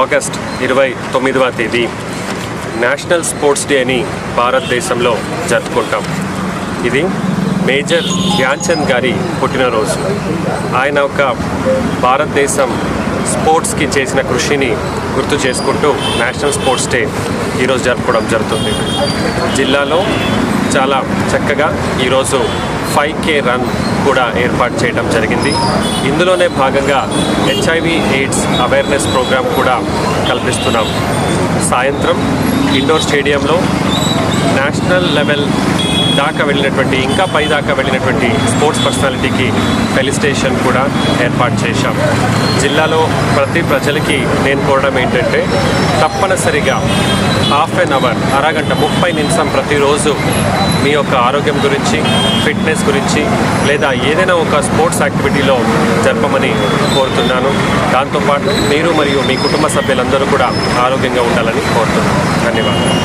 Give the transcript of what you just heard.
August ఇరవై తొమ్మిదవ తేదీ నేషనల్ స్పోర్ట్స్ డే అని భారతదేశంలో జరుపుకుంటాం. ఇది మేజర్ ధ్యాన్చంద్ గారి పుట్టినరోజు. ఆయన ఒక భారతదేశం స్పోర్ట్స్కి చేసిన కృషిని గుర్తు చేసుకుంటూ నేషనల్ స్పోర్ట్స్ డే ఈరోజు జరుపుకోవడం జరుగుతుంది. జిల్లాలో చాలా చక్కగా ఈరోజు ఫైవ్ కే రన్ కూడా ఏర్పాటు చేయడం జరిగింది. ఇందులోనే భాగంగా హెచ్ఐవి ఎయిడ్స్ అవేర్నెస్ ప్రోగ్రాం కూడా కల్పిస్తున్నాం. సాయంత్రం ఇండోర్ స్టేడియంలో నేషనల్ లెవెల్ దాకా వెళ్ళినటువంటి ఇంకా పై దాకా వెళ్ళినటువంటి స్పోర్ట్స్ పర్సనాలిటీకి ఫెలిస్టేషన్ కూడా ఏర్పాటు చేశాం. జిల్లాలో ప్రతి ప్రజలకి నేను కోరడం ఏంటంటే తప్పనిసరిగా హాఫ్ అన్ అవర్ అరగంట ముప్పై నిమిషం ప్రతిరోజు మీ యొక్క ఆరోగ్యం గురించి ఫిట్నెస్ గురించి లేదా ఏదైనా ఒక స్పోర్ట్స్ యాక్టివిటీలో జరపమని కోరుతున్నాను. దాంతోపాటు మీరు మరియు మీ కుటుంబ సభ్యులందరూ కూడా ఆరోగ్యంగా ఉండాలని కోరుతున్నాను. ధన్యవాదాలు.